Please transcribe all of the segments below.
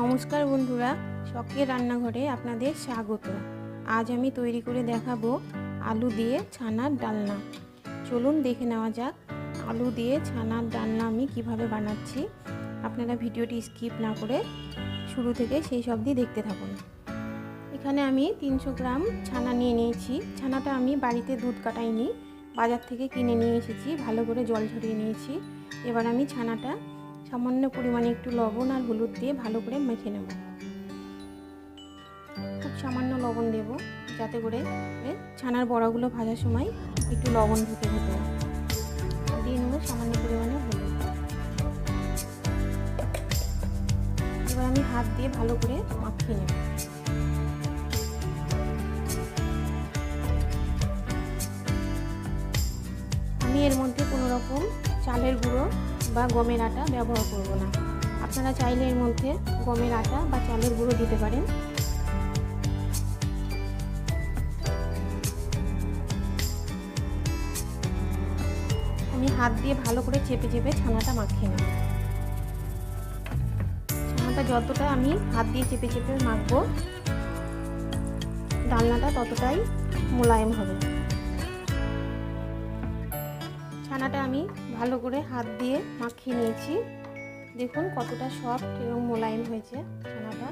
নমস্কার বন্ধুরা, শখের রান্নাঘরে আপনাদের স্বাগত। আজ আমি তৈরি করে দেখাবো আলু দিয়ে ছানার ডালনা। চলুন দেখে নেওয়া যাক, আলু দিয়ে ছানার ডালনা আমি কীভাবে বানাচ্ছি। আপনারা ভিডিওটি স্কিপ না করে শুরু থেকে সেই সব দিয়ে দেখতে থাকুন। এখানে আমি তিনশো গ্রাম ছানা নিয়ে নিয়েছি। ছানাটা আমি বাড়িতে দুধ কাটাইনি, বাজার থেকে কিনে নিয়ে এসেছি, ভালো করে জল ঝরিয়ে নিয়েছি। এবার আমি ছানাটা সামান্য পরিমাণে একটু লবণ আর হলুদ দিয়ে ভালো করে মেখে নেব। খুব সামান্য লবণ দেব যাতে করে ছানার বড়াগুলো ভাজার সময় একটু লবণ ঢুকে আর দিয়ে নেব সামান্য পরিমাণে হলুদ। এবার আমি হাত দিয়ে ভালো করে মাখিয়ে নেব। আমি এর মধ্যে কোনো রকম চালের গুঁড়ো বা গমের আটা ব্যবহার করব না। আপনারা চাইলে এর মধ্যে গমের আটা বা চালের গুঁড়ো দিতে পারেন। আমি হাত দিয়ে ভালো করে চেপে চেপে ছানাটা মাখিয়ে নেব। ছানাটা যতটা আমি হাত দিয়ে চেপে চেপে মাখবো, ডালনাটা ততটাই মোলায়েম হবে। ছানাটা আমি ভালো করে হাত দিয়ে মাখিয়ে নিয়েছি। দেখুন কতটা সফট এবং মোলায়েম হয়েছে ছানাটা।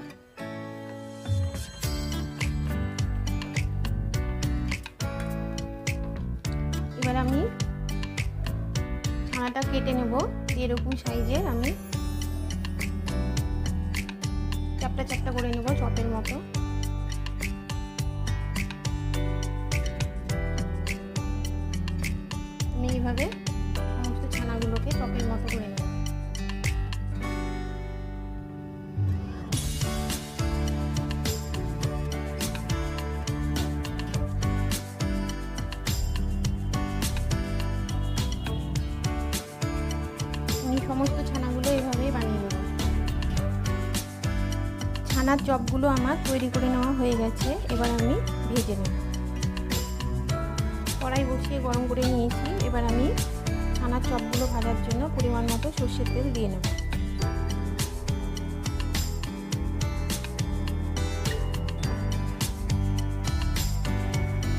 এবার আমি ছানাটা কেটে নেব এরকম সাইজের আমি চাপটা চাপটা করে নেব চপের মতো। এইভাবে সমস্ত ছানাগুলোকে চপের মতো করে নেব। সমস্ত ছানাগুলো এইভাবেই বানিয়ে নেব। ছানার চপগুলো আমার তৈরি করে নেওয়া হয়ে গেছে। এবার আমি ভেজে নেব। কড়াই বসিয়ে গরম করে নিয়েছি। এবার আমি ছানার চপগুলো ভাজার জন্য পরিমাণ মতো সর্ষের তেল দিয়ে নেব।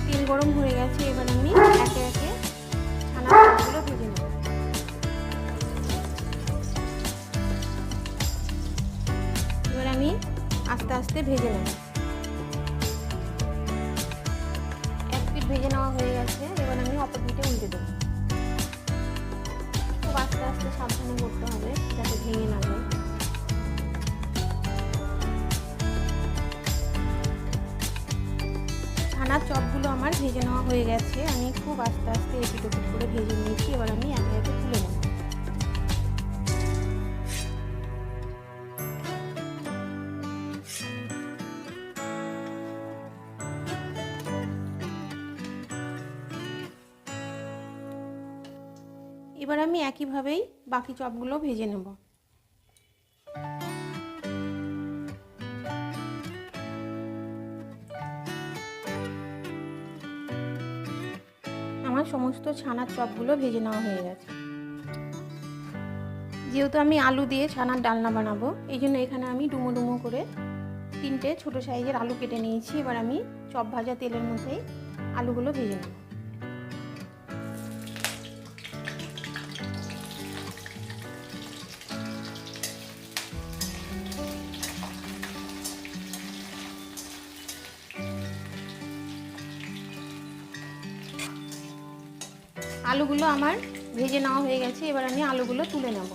তেল গরম হয়ে গেছে, এবার আমি একে একে ছানার চপগুলো ভেজে নেব। এবার আমি আস্তে আস্তে ভেজে নেব। ভেজে নেওয়া হয়ে গেছে, এবার আমি অপর দিকে উল্টে দেবো। খুব আস্তে আস্তে সাবধানে করতে হবে, যাতে ভেঙে না যায়। ছানার চপগুলো আমার ভেজে নেওয়া হয়ে গেছে, আমি খুব আস্তে আস্তে এপিট করে ভেজে নিয়েছি, এবার এবার আমি একইভাবেই বাকি চপগুলো ভেজে নেব। আমার সমস্ত ছানার চপগুলো ভেজে নেওয়া হয়ে গেছে। যেহেতু আমি আলু দিয়ে ছানার ডালনা বানাবো, এই জন্য এখানে আমি ডুমো ডুমো করে তিনটে ছোট সাইজের আলু কেটে নিয়েছি। এবার আমি চপ ভাজা তেলের মধ্যেই আলুগুলো ভেজে নেব। আলুগুলো আমার ভেজে নেওয়া হয়ে গেছে, এবার আমি আলুগুলো তুলে নেব।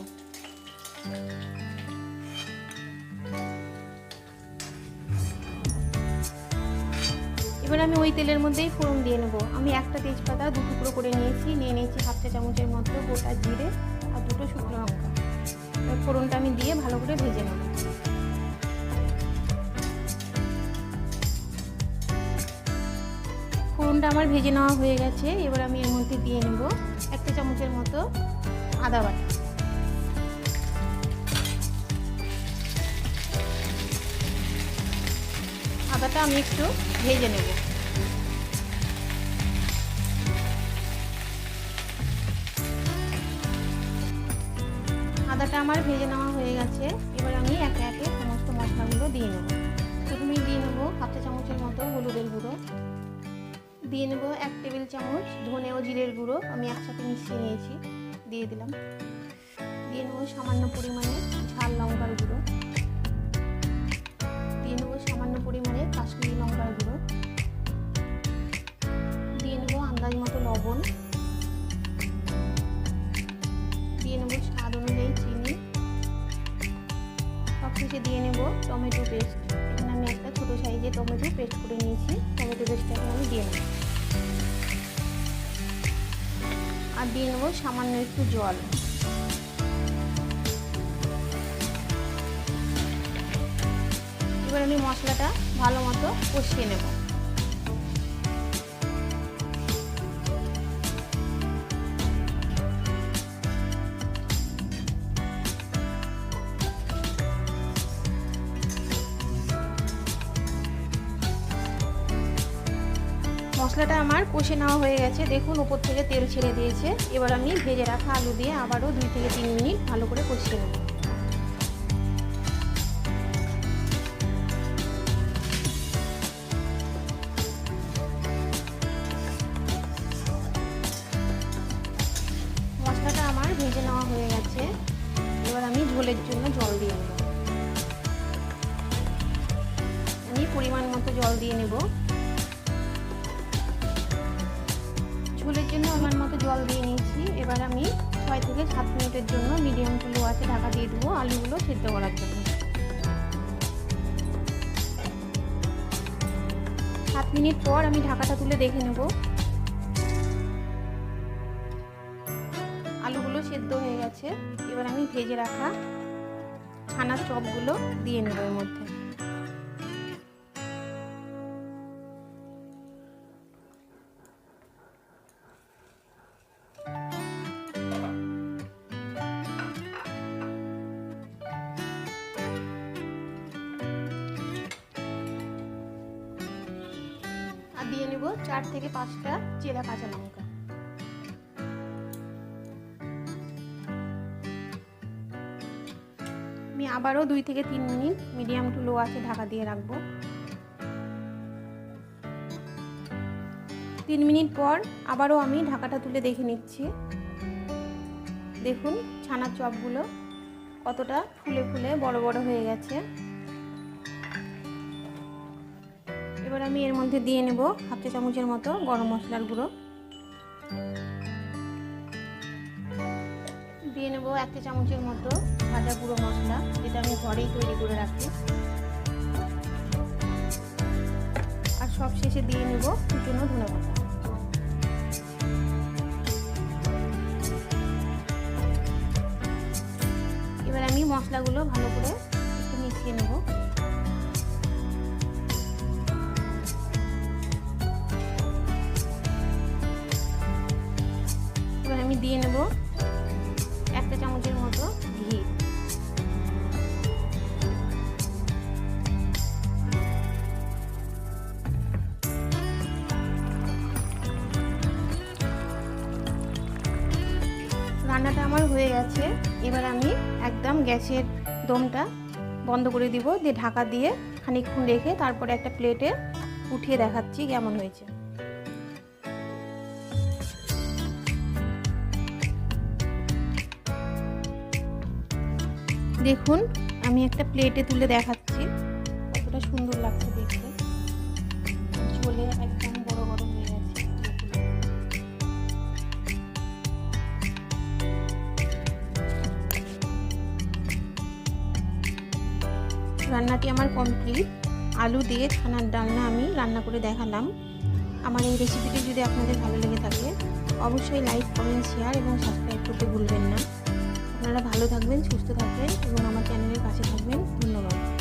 এবার আমি ওই তেলের মধ্যেই ফোড়ন দিয়ে নেব। আমি একটা তেজপাতা, দু টুকরো করে নিয়েছি, নিয়ে নিয়েছি হাফ চা চামচের মতো গোটা জিরে আর দুটো শুকনো লঙ্কা। ফোড়নটা আমি দিয়ে ভালো করে ভেজে নেব। ফোড়নটা আমার ভেজে নেওয়া হয়ে গেছে। এবার আমি এর মধ্যে দিয়ে নেব একটা চামচের মতো আদা বাটা। আদাটা আমি একটু ভেজে নেব। আদাটা আমার ভেজে নেওয়া হয়ে গেছে। এবার আমি একে একে সমস্ত মশলাগুলো দিয়ে নেব। প্রথমেই দিয়ে নেব হাফটা চামচের মতো হলুদের গুঁড়ো। দিয়ে নেব এক টেবিল চামচ ধনে ও জিরের গুঁড়ো, আমি একসাথে মিশিয়ে নিয়েছি, দিয়ে দিলাম। দিয়ে নেব সামান্য পরিমাণে ঝাল লঙ্কার গুঁড়ো। দিয়ে নেব সামান্য পরিমাণে আর দিয়ে নেব সামান্য একটু জল। এবার আমি মশলাটা ভালো মতো কষিয়ে নেব। মশলাটা আমার কষে নেওয়া হয়ে গেছে। দেখুন, উপর থেকে তেল ছেড়ে দিয়েছে। এবার আমি ভেজে রাখা আলু দিয়ে আবারও দুই থেকে তিন মিনিট ভালো করে কষিয়ে নেব। মশলাটা আমার ভেজে নেওয়া হয়ে গেছে। এবার আমি ঝোলের জন্য জল দিয়ে নেব। আমি পরিমাণ মতো জল দিয়ে নেব। ঝোলের জন্য আমার মতো জল দিয়ে নিয়েছি। এবার আমি ছয় থেকে সাত মিনিটের জন্য মিডিয়াম টু লো আছে ঢাকা দিয়ে দেবো আলুগুলো সেদ্ধ করার জন্য। সাত মিনিট পর আমি ঢাকাটা তুলে দেখে নেব। আলুগুলো সেদ্ধ হয়ে গেছে। এবার আমি ভেজে রাখা ছানার চপগুলো দিয়ে নেব এর মধ্যে। চার থেকে পাঁচটা চেরা কাঁচা লঙ্কা। আমি আবারও দুই থেকে তিন মিনিট মিডিয়াম টু লো আছে ঢাকা দিয়ে রাখব। তিন মিনিট পর আবারও আমি ঢাকাটা তুলে দেখে নিচ্ছি। দেখুন ছানার চপগুলো কতটা ফুলে ফুলে বড় বড় হয়ে গেছে। এবার আমি এর মধ্যে দিয়ে নেব হাফ চা চামচের মতো গরম মশলার গুঁড়ো। দিয়ে নেব এক চা চামচের মতো ভাজা গুঁড়ো মশলা, যেটা আমি ঘরেই তৈরি করে রাখি। আর সব শেষে দিয়ে নেব কুচনো ধনে পাতা। এবার আমি মশলাগুলো ভালো করে একটু মিশিয়ে নেব। দিয়ে নেব একটা চামচের মতো ঘি। রান্নাটা আমার হয়ে গেছে। এবার আমি একদম গ্যাসের দমটা বন্ধ করে দিব, দিয়ে ঢাকা দিয়ে খানিকক্ষণ রেখে তারপরে একটা প্লেটে উঠিয়ে দেখাচ্ছি কেমন হয়েছে। দেখুন, আমি একটা প্লেটে তুলে দেখাচ্ছি। কতটা সুন্দর লাগছে দেখতে। ঝোলে একদম বড় বড় হয়ে গেছে। রান্নাটি আমার কমপ্লিট আলু দিয়ে ছানার ডালনা আমি রান্না করে দেখালাম। আমার এই রেসিপিটি যদি আপনাদের ভালো লেগে থাকে, অবশ্যই লাইক কমেন্ট শেয়ার এবং সাবস্ক্রাইব করতে ভুলবেন না। আপনারা ভালো থাকবেন সুস্থ থাকবেন এবং আমার চ্যানেলের কাছে থাকবেন। ধন্যবাদ।